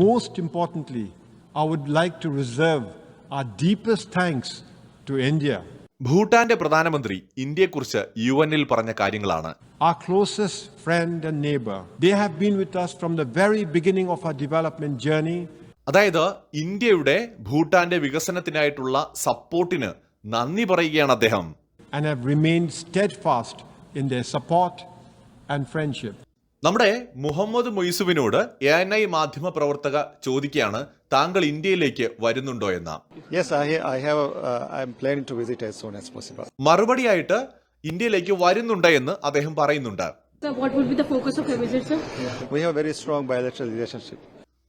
most importantly, I would like to reserve our deepest thanks to India, ഭൂട്ടാന്റെ പ്രധാനമന്ത്രി ഇന്ത്യയെക്കുറിച്ച് U എന്നിൽ പറഞ്ഞ കാര്യങ്ങളാണ് our closest friend and neighbor. They have been with us from the very beginning of our development journey. അതായത് ഇന്ത്യയുടെ ഭൂട്ടാന്റെ വികസനത്തിനായിട്ടുള്ള സപ്പോർട്ടിന് നന്ദി പറയുകയാണ് അദ്ദേഹം and have remained steadfast in their support and friendship. നമ്മുടെ മുഹമ്മദ് മൊയ്സുവിനോട് എ എൻ ഐ മാധ്യമ പ്രവർത്തക ചോദിക്കുകയാണ് താങ്കൾ ഇന്ത്യയിലേക്ക് വരുന്നുണ്ടോ എന്ന Yes, I, I have. Uh, I'm planning to visit as soon as possible. മറുപടിയായിട്ട് ഇന്ത്യയിലേക്ക് വരുന്നുണ്ട് എന്ന് അദ്ദേഹം പറയുന്നുണ്ട് Sir, what would be the focus of your visit, sir? We have very strong bilateral relationship.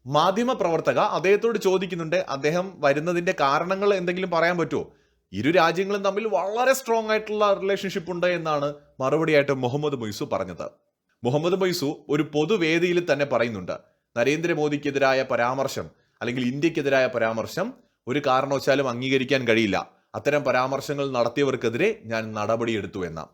മാധ്യമ പ്രവർത്തക അദ്ദേഹത്തോട് ചോദിക്കുന്നുണ്ട് അദ്ദേഹം വരുന്നതിന്റെ കാരണങ്ങൾ എന്തെങ്കിലും പറയാൻ പറ്റുമോ ഇരു രാജ്യങ്ങളും തമ്മിൽ വളരെ സ്ട്രോങ് ആയിട്ടുള്ള റിലേഷൻഷിപ്പ് ഉണ്ട് എന്നാണ് മറുപടിയായിട്ട് മുഹമ്മദ് മൊയ്സു പറഞ്ഞത് മുഹമ്മദ് മൈസു ഒരു പൊതുവേദിയിൽ തന്നെ പറയുന്നുണ്ട്. നരേന്ദ്രമോദിക്കെതിരായ പരാമർശം അല്ലെങ്കിൽ ഇന്ത്യക്കെതിരായ പരാമർശം ഒരു കാരണവശാലും അംഗീകരിക്കാൻ കഴിയില്ല. അത്തരം പരാമർശങ്ങൾ നടത്തിയവർക്കെതിരെ ഞാൻ നടപടിയെടുത്തു എന്ന.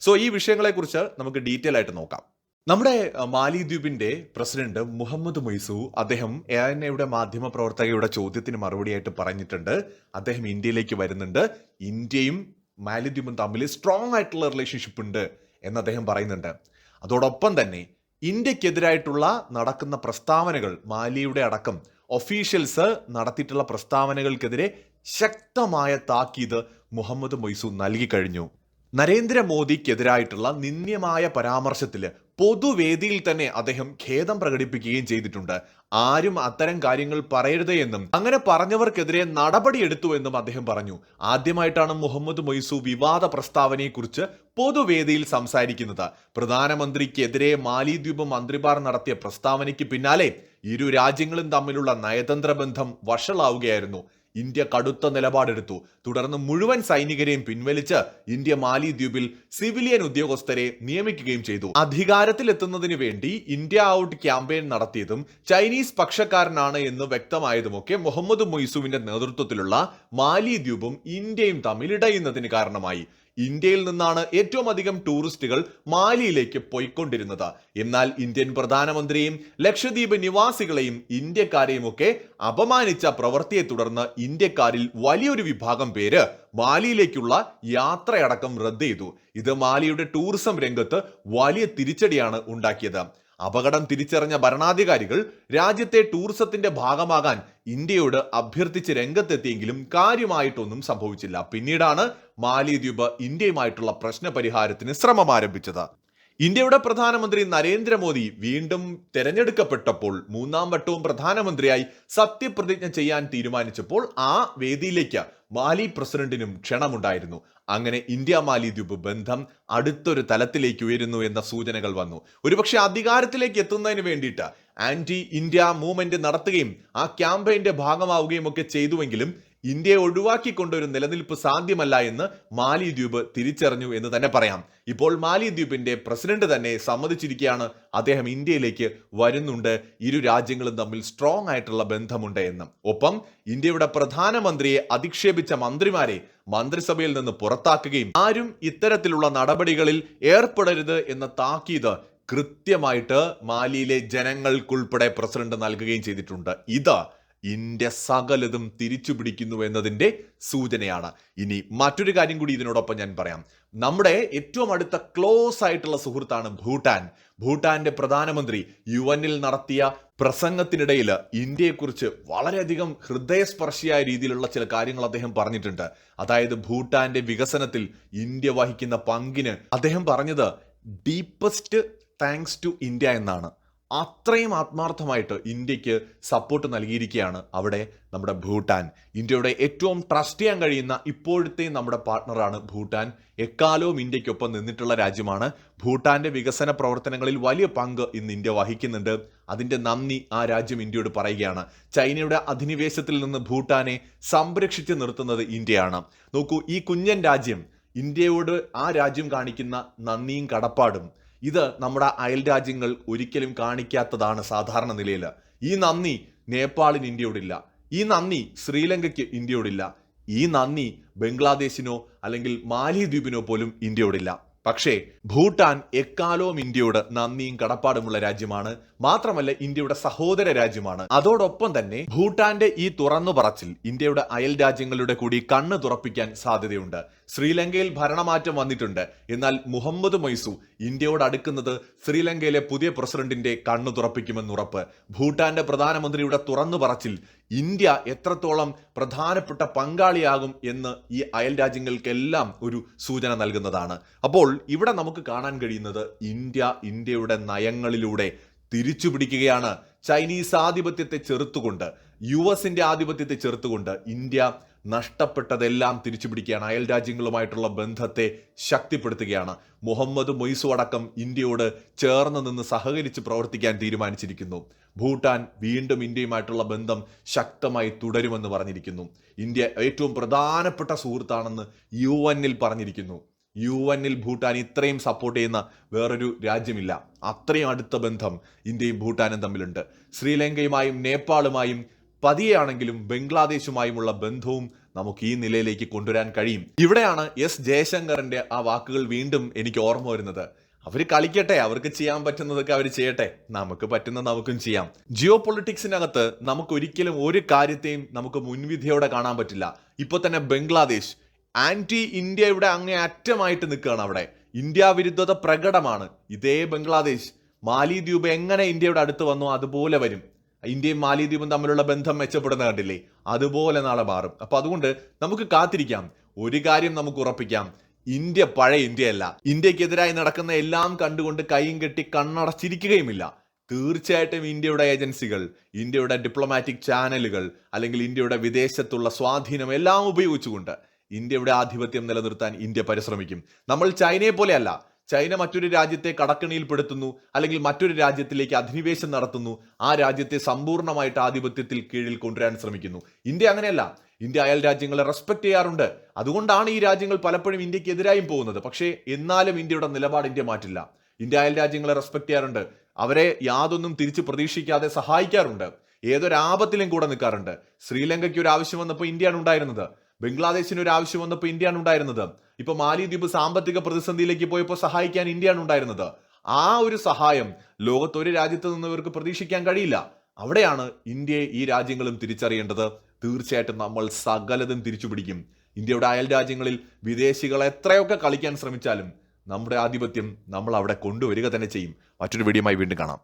സോ ഈ വിഷയങ്ങളെക്കുറിച്ച് നമുക്ക് ഡീറ്റെയിൽ ആയിട്ട് നോക്കാം. നമ്മുടെ മാലിദ്വീപിന്റെ പ്രസിഡന്റ് മുഹമ്മദ് മൊയ്സു അദ്ദേഹം എ എൻ എയുടെ മാധ്യമ പ്രവർത്തകയുടെ ചോദ്യത്തിന് മറുപടിയായിട്ട് പറഞ്ഞിട്ടുണ്ട്. അദ്ദേഹം ഇന്ത്യയിലേക്ക് വരുന്നുണ്ട്. ഇന്ത്യയും മാലിദ്വീപും തമ്മിൽ സ്ട്രോങ് ആയിട്ടുള്ള റിലേഷൻഷിപ്പ് ഉണ്ട് എന്ന് അദ്ദേഹം പറയുന്നുണ്ട്. അതോടൊപ്പം തന്നെ ഇന്ത്യക്കെതിരായിട്ടുള്ള നടക്കുന്ന പ്രസ്താവനകൾ മാലിയുടെ അടക്കം ഒഫീഷ്യൽസ് നടത്തിയിട്ടുള്ള പ്രസ്താവനകൾക്കെതിരെ ശക്തമായ താക്കീത് മുഹമ്മദ് മൊയ്സു നൽകി കഴിഞ്ഞു നരേന്ദ്രമോദിക്കെതിരായിട്ടുള്ള നിന്ദ്യമായ പരാമർശത്തിൽ പൊതുവേദിയിൽ തന്നെ അദ്ദേഹം ഖേദം പ്രകടിപ്പിക്കുകയും ചെയ്തിട്ടുണ്ട്. ആരും അത്തരം കാര്യങ്ങൾ പറയരുത് എന്നും അങ്ങനെ പറഞ്ഞവർക്കെതിരെ നടപടിയെടുത്തു എന്നും അദ്ദേഹം പറഞ്ഞു. ആദ്യമായിട്ടാണ് മുഹമ്മദ് മൊയ്സു വിവാദ പ്രസ്താവനയെക്കുറിച്ച് പൊതുവേദിയിൽ സംസാരിക്കുന്നത്. പ്രധാനമന്ത്രിക്കെതിരെ മാലിദ്വീപ് മന്ത്രിമാർ നടത്തിയ പ്രസ്താവനയ്ക്ക് പിന്നാലെ ഇരു രാജ്യങ്ങളും തമ്മിലുള്ള നയതന്ത്ര ബന്ധം വഷളാവുകയായിരുന്നു. ഇന്ത്യ കടുത്ത നിലപാടെടുത്തു. തുടർന്ന് മുഴുവൻ സൈനികരെയും പിൻവലിച്ച് ഇന്ത്യ മാലി ദ്വീപിൽ സിവിലിയൻ ഉദ്യോഗസ്ഥരെ നിയമിക്കുകയും ചെയ്തു. അധികാരത്തിലെത്തുന്നതിന് വേണ്ടി ഇന്ത്യ ഔട്ട് ക്യാമ്പയിൻ നടത്തിയതും ചൈനീസ് പക്ഷക്കാരനാണ് എന്ന് വ്യക്തമായതുമൊക്കെ മുഹമ്മദ് മൊയ്സുവിന്റെ നേതൃത്വത്തിലുള്ള മാലി മാലിദ്വീപും ഇന്ത്യയും തമ്മിൽ ഇടയുന്നതിന് കാരണമായി. ഇന്ത്യയിൽ നിന്നാണ് ഏറ്റവും അധികം ടൂറിസ്റ്റുകൾ മാലിയിലേക്ക് പോയിക്കൊണ്ടിരുന്നത്. എന്നാൽ ഇന്ത്യൻ പ്രധാനമന്ത്രിയും ലക്ഷദ്വീപ് നിവാസികളെയും ഇന്ത്യക്കാരെയും ഒക്കെ അപമാനിച്ച പ്രവൃത്തിയെ തുടർന്ന് ഇന്ത്യക്കാരിൽ വലിയൊരു വിഭാഗം പേര് മാലിയിലേക്കുള്ള യാത്രയടക്കം റദ്ദ് ചെയ്തു. ഇത് മാലിയുടെ ടൂറിസം രംഗത്ത് വലിയ തിരിച്ചടിയാണ് ഉണ്ടാക്കിയത്. അപകടം തിരിച്ചറിഞ്ഞ ഭരണാധികാരികൾ രാജ്യത്തെ ടൂറിസത്തിന്റെ ഭാഗമാകാൻ ഇന്ത്യയോട് അഭ്യർത്ഥിച്ച് രംഗത്തെത്തിയെങ്കിലും കാര്യമായിട്ടൊന്നും സംഭവിച്ചില്ല. പിന്നീടാണ് മാലിദ്വീപ് ഇന്ത്യയുമായിട്ടുള്ള പ്രശ്ന പരിഹാരത്തിന് ശ്രമം ആരംഭിച്ചത്. ഇന്ത്യയുടെ പ്രധാനമന്ത്രി നരേന്ദ്രമോദി വീണ്ടും തെരഞ്ഞെടുക്കപ്പെട്ടപ്പോൾ മൂന്നാം വട്ടവും പ്രധാനമന്ത്രിയായി സത്യപ്രതിജ്ഞ ചെയ്യാൻ തീരുമാനിച്ചപ്പോൾ ആ വേദിയിലേക്ക് മാലി പ്രസിഡന്റിനും ക്ഷണമുണ്ടായിരുന്നു. അങ്ങനെ ഇന്ത്യ മാലി മാലിദ്വീപ് ബന്ധം അടുത്തൊരു തലത്തിലേക്ക് ഉയരുന്നു എന്ന സൂചനകൾ വന്നു. ഒരുപക്ഷെ അധികാരത്തിലേക്ക് എത്തുന്നതിന് വേണ്ടിയിട്ട് ആന്റി ഇന്ത്യ മൂവ്മെന്റ് നടത്തുകയും ആ ക്യാമ്പയിന്റെ ഭാഗമാവുകയും ഒക്കെ ചെയ്തുവെങ്കിലും ഇന്ത്യയെ ഒഴിവാക്കിക്കൊണ്ട് ഒരു നിലനിൽപ്പ് സാധ്യമല്ല എന്ന് മാലിദ്വീപ് തിരിച്ചറിഞ്ഞു എന്ന് തന്നെ പറയാം. ഇപ്പോൾ മാലിദ്വീപിന്റെ പ്രസിഡന്റ് തന്നെ സമ്മതിച്ചിരിക്കുകയാണ് അദ്ദേഹം ഇന്ത്യയിലേക്ക് വരുന്നുണ്ട്. ഇരു രാജ്യങ്ങളും തമ്മിൽ സ്ട്രോങ് ആയിട്ടുള്ള ബന്ധമുണ്ട് എന്ന്. ഒപ്പം ഇന്ത്യയുടെ പ്രധാനമന്ത്രിയെ അധിക്ഷേപിച്ച മന്ത്രിമാരെ മന്ത്രിസഭയിൽ നിന്ന് പുറത്താക്കുകയും ആരും ഇത്തരത്തിലുള്ള നടപടികളിൽ ഏർപ്പെടരുത് എന്ന താക്കീത് കൃത്യമായിട്ട് മാലിയിലെ ജനങ്ങൾക്കുൾപ്പെടെ പ്രസിഡന്റ് നൽകുകയും ചെയ്തിട്ടുണ്ട്. ഇത് ഇന്ത്യ സകലതും തിരിച്ചു പിടിക്കുന്നു എന്നതിന്റെ സൂചനയാണ്. ഇനി മറ്റൊരു കാര്യം കൂടി ഇതിനോടൊപ്പം ഞാൻ പറയാം. നമ്മുടെ ഏറ്റവും അടുത്ത ക്ലോസ് ആയിട്ടുള്ള സുഹൃത്താണ് ഭൂട്ടാൻ. ഭൂട്ടാന്റെ പ്രധാനമന്ത്രി യു എന്നിൽ നടത്തിയ പ്രസംഗത്തിനിടയിൽ ഇന്ത്യയെക്കുറിച്ച് വളരെയധികം ഹൃദയസ്പർശിയായ രീതിയിലുള്ള ചില കാര്യങ്ങൾ അദ്ദേഹം പറഞ്ഞിട്ടുണ്ട്. അതായത് ഭൂട്ടാന്റെ വികസനത്തിൽ ഇന്ത്യ വഹിക്കുന്ന പങ്കിന് അദ്ദേഹം പറഞ്ഞത് ഡീപ്പസ്റ്റ് താങ്ക്സ് ടു ഇന്ത്യ എന്നാണ്. അത്രയും ആത്മാർത്ഥമായിട്ട് ഇന്ത്യയ്ക്ക് സപ്പോർട്ട് നൽകിയിരിക്കുകയാണ് അവിടെ നമ്മുടെ ഭൂട്ടാൻ. ഇന്ത്യയുടെ ഏറ്റവും ട്രസ്റ്റ് ചെയ്യാൻ കഴിയുന്ന ഇപ്പോഴത്തെ നമ്മുടെ പാർട്ണറാണ് ഭൂട്ടാൻ. എക്കാലവും ഇന്ത്യക്കൊപ്പം നിന്നിട്ടുള്ള രാജ്യമാണ്. ഭൂട്ടാന്റെ വികസന പ്രവർത്തനങ്ങളിൽ വലിയ പങ്ക് ഇന്ന് ഇന്ത്യ വഹിക്കുന്നുണ്ട്. അതിന്റെ നന്ദി ആ രാജ്യം ഇന്ത്യയോട് പറയുകയാണ്. ചൈനയുടെ അധിനിവേശത്തിൽ നിന്ന് ഭൂട്ടാനെ സംരക്ഷിച്ച് നിർത്തുന്നത് ഇന്ത്യയാണ്. നോക്കൂ ഈ കുഞ്ഞൻ രാജ്യം ഇന്ത്യയോട് ആ രാജ്യം കാണിക്കുന്ന നന്ദിയും കടപ്പാടും ഇത് നമ്മുടെ അയൽ രാജ്യങ്ങൾ ഒരിക്കലും കാണിക്കാത്തതാണ് സാധാരണ നിലയിൽ. ഈ നന്ദി നേപ്പാളിന് ഇന്ത്യയോടില്ല. ഈ നന്ദി ശ്രീലങ്കയ്ക്ക് ഇന്ത്യയോടില്ല. ഈ നന്ദി ബംഗ്ലാദേശിനോ അല്ലെങ്കിൽ മാലിദ്വീപിനോ പോലും ഇന്ത്യയോടില്ല. പക്ഷേ ഭൂട്ടാൻ എക്കാലവും ഇന്ത്യയോട് നന്ദിയും കടപ്പാടുമുള്ള രാജ്യമാണ്. മാത്രമല്ല ഇന്ത്യയുടെ സഹോദര രാജ്യമാണ്. അതോടൊപ്പം തന്നെ ഭൂട്ടാന്റെ ഈ തുറന്നു പറച്ചിൽ ഇന്ത്യയുടെ അയൽ രാജ്യങ്ങളുടെ കൂടി കണ്ണ് തുറപ്പിക്കാൻ സാധ്യതയുണ്ട്. ശ്രീലങ്കയിൽ ഭരണമാറ്റം വന്നിട്ടുണ്ട്. എന്നാൽ മുഹമ്മദ് മൊയ്സു ഇന്ത്യയോട് അടുക്കുന്നത് ശ്രീലങ്കയിലെ പുതിയ പ്രസിഡന്റിന്റെ കണ്ണു തുറപ്പിക്കുമെന്നുറപ്പ്. ഭൂട്ടാന്റെ പ്രധാനമന്ത്രിയുടെ തുറന്നു പറച്ചിൽ ഇന്ത്യ എത്രത്തോളം പ്രധാനപ്പെട്ട പങ്കാളിയാകും എന്ന് ഈ അയൽ രാജ്യങ്ങൾക്കെല്ലാം ഒരു സൂചന നൽകുന്നതാണ്. അപ്പോൾ ഇവിടെ നമുക്ക് കാണാൻ കഴിയുന്നത് ഇന്ത്യ ഇന്ത്യയുടെ നയങ്ങളിലൂടെ തിരിച്ചു പിടിക്കുകയാണ്. ചൈനീസ് ആധിപത്യത്തെ ചെറുത്തുകൊണ്ട് യു എസിന്റെ ആധിപത്യത്തെ ചെറുത്തുകൊണ്ട് ഇന്ത്യ നഷ്ടപ്പെട്ടതെല്ലാം തിരിച്ചു പിടിക്കുകയാണ് അയൽ രാജ്യങ്ങളുമായിട്ടുള്ള ബന്ധത്തെ ശക്തിപ്പെടുത്തുകയാണ്. മുഹമ്മദ് മൊയ്സു അടക്കം ഇന്ത്യയോട് ചേർന്ന് നിന്ന് സഹകരിച്ച് പ്രവർത്തിക്കാൻ തീരുമാനിച്ചിരിക്കുന്നു. ഭൂട്ടാൻ വീണ്ടും ഇന്ത്യയുമായിട്ടുള്ള ബന്ധം ശക്തമായി തുടരുമെന്ന് പറഞ്ഞിരിക്കുന്നു. ഇന്ത്യ ഏറ്റവും പ്രധാനപ്പെട്ട സുഹൃത്താണെന്ന് യു എന്നിൽ പറഞ്ഞിരിക്കുന്നു. യു എന്നിൽ ഭൂട്ടാൻ ഇത്രയും സപ്പോർട്ട് ചെയ്യുന്ന വേറൊരു രാജ്യമില്ല. അത്രയും അടുത്ത ബന്ധം ഇന്ത്യയും ഭൂട്ടാനും തമ്മിലുണ്ട്. ശ്രീലങ്കയുമായും നേപ്പാളുമായും പതിയെയാണെങ്കിലും ബംഗ്ലാദേശുമായുമുള്ള ബന്ധവും നമുക്ക് ഈ നിലയിലേക്ക് കൊണ്ടുവരാൻ കഴിയും. ഇവിടെയാണ് എസ് ജയശങ്കറിന്റെ ആ വാക്കുകൾ വീണ്ടും എനിക്ക് ഓർമ്മ വരുന്നത്. അവർ കളിക്കട്ടെ അവർക്ക് ചെയ്യാൻ പറ്റുന്നതൊക്കെ അവർ ചെയ്യട്ടെ. നമുക്ക് പറ്റുന്ന നമുക്കും ചെയ്യാം. ജിയോ പൊളിറ്റിക്സിനകത്ത് നമുക്ക് ഒരിക്കലും ഒരു കാര്യത്തെയും നമുക്ക് മുൻവിധിയോടെ കാണാൻ പറ്റില്ല. ഇപ്പൊ തന്നെ ബംഗ്ലാദേശ് ആന്റി ഇന്ത്യയുടെ അങ്ങേ അറ്റമായിട്ട് നിൽക്കുകയാണ് അവിടെ. ഇന്ത്യ വിരുദ്ധത പ്രകടമാണ്. ഇതേ ബംഗ്ലാദേശ് മാലിദ്വീപ് എങ്ങനെ ഇന്ത്യയുടെ അടുത്ത് വന്നോ അതുപോലെ വരും. ഇന്ത്യയും മാലിദ്വീപും തമ്മിലുള്ള ബന്ധം മെച്ചപ്പെടുന്ന കണ്ടില്ലേ? അതുപോലെ നാളെ മാറും. അപ്പൊ അതുകൊണ്ട് നമുക്ക് കാത്തിരിക്കാം. ഒരു കാര്യം നമുക്ക് ഉറപ്പിക്കാം. ഇന്ത്യ പഴയ ഇന്ത്യയല്ല. ഇന്ത്യക്കെതിരായി നടക്കുന്ന എല്ലാം കണ്ടുകൊണ്ട് കൈയും കെട്ടി കണ്ണടച്ചിരിക്കുകയുമില്ല. തീർച്ചയായിട്ടും ഇന്ത്യയുടെ ഏജൻസികൾ ഇന്ത്യയുടെ ഡിപ്ലോമാറ്റിക് ചാനലുകൾ അല്ലെങ്കിൽ ഇന്ത്യയുടെ വിദേശത്തുള്ള സ്വാധീനം എല്ലാം ഉപയോഗിച്ചുകൊണ്ട് ഇന്ത്യയുടെ ആധിപത്യം നിലനിർത്താൻ ഇന്ത്യ പരിശ്രമിക്കും. നമ്മൾ ചൈനയെ പോലെയല്ല ചൈന മറ്റൊരു രാജ്യത്തെ കടക്കണിയിൽപ്പെടുത്തുന്നു അല്ലെങ്കിൽ മറ്റൊരു രാജ്യത്തിലേക്ക് അധിനിവേശം നടത്തുന്നു ആ രാജ്യത്തെ സമ്പൂർണമായിട്ട് ആധിപത്യത്തിൽ കീഴിൽ കൊണ്ടുവരാൻ ശ്രമിക്കുന്നു. ഇന്ത്യ അങ്ങനെയല്ല. ഇന്ത്യ അയൽ രാജ്യങ്ങളെ റെസ്പെക്ട് ചെയ്യാറുണ്ട്. അതുകൊണ്ടാണ് ഈ രാജ്യങ്ങൾ പലപ്പോഴും ഇന്ത്യയ്ക്ക് എതിരായും പോകുന്നത്. പക്ഷേ എന്നാലും ഇന്ത്യയുടെ നിലപാട് ഇന്ത്യ മാറ്റില്ല. ഇന്ത്യ അയൽ രാജ്യങ്ങളെ റെസ്പെക്ട് ചെയ്യാറുണ്ട്. അവരെ യാതൊന്നും തിരിച്ച് പ്രതീക്ഷിക്കാതെ സഹായിക്കാറുണ്ട്. ഏതൊരാപത്തിലും കൂടെ നിൽക്കാറുണ്ട്. ശ്രീലങ്കയ്ക്ക് ഒരു ആവശ്യം വന്നപ്പോൾ ഇന്ത്യയാണ് ഉണ്ടായിരുന്നത്. ബംഗ്ലാദേശിന് ഒരു ആവശ്യം വന്നപ്പോൾ ഇന്ത്യയാണ് ഉണ്ടായിരുന്നത് ഇപ്പൊ മാലിദ്വീപ് സാമ്പത്തിക പ്രതിസന്ധിയിലേക്ക് പോയപ്പോൾ സഹായിക്കാൻ ഇന്ത്യയാണ് ഉണ്ടായിരുന്നത് ആ ഒരു സഹായം ലോകത്ത് ഒരു രാജ്യത്ത് നിന്ന് ഇവർക്ക് പ്രതീക്ഷിക്കാൻ കഴിയില്ല. അവിടെയാണ് ഇന്ത്യയെ ഈ രാജ്യങ്ങളും തിരിച്ചറിയേണ്ടത്. തീർച്ചയായിട്ടും നമ്മൾ സകലതും തിരിച്ചു പിടിക്കും ഇന്ത്യയുടെ അയൽ രാജ്യങ്ങളിൽ വിദേശികൾ എത്രയൊക്കെ കളിക്കാൻ ശ്രമിച്ചാലും നമ്മുടെ ആധിപത്യം നമ്മൾ അവിടെ കൊണ്ടുവരിക തന്നെ ചെയ്യും. മറ്റൊരു വീഡിയോയുമായി വീണ്ടും കാണാം.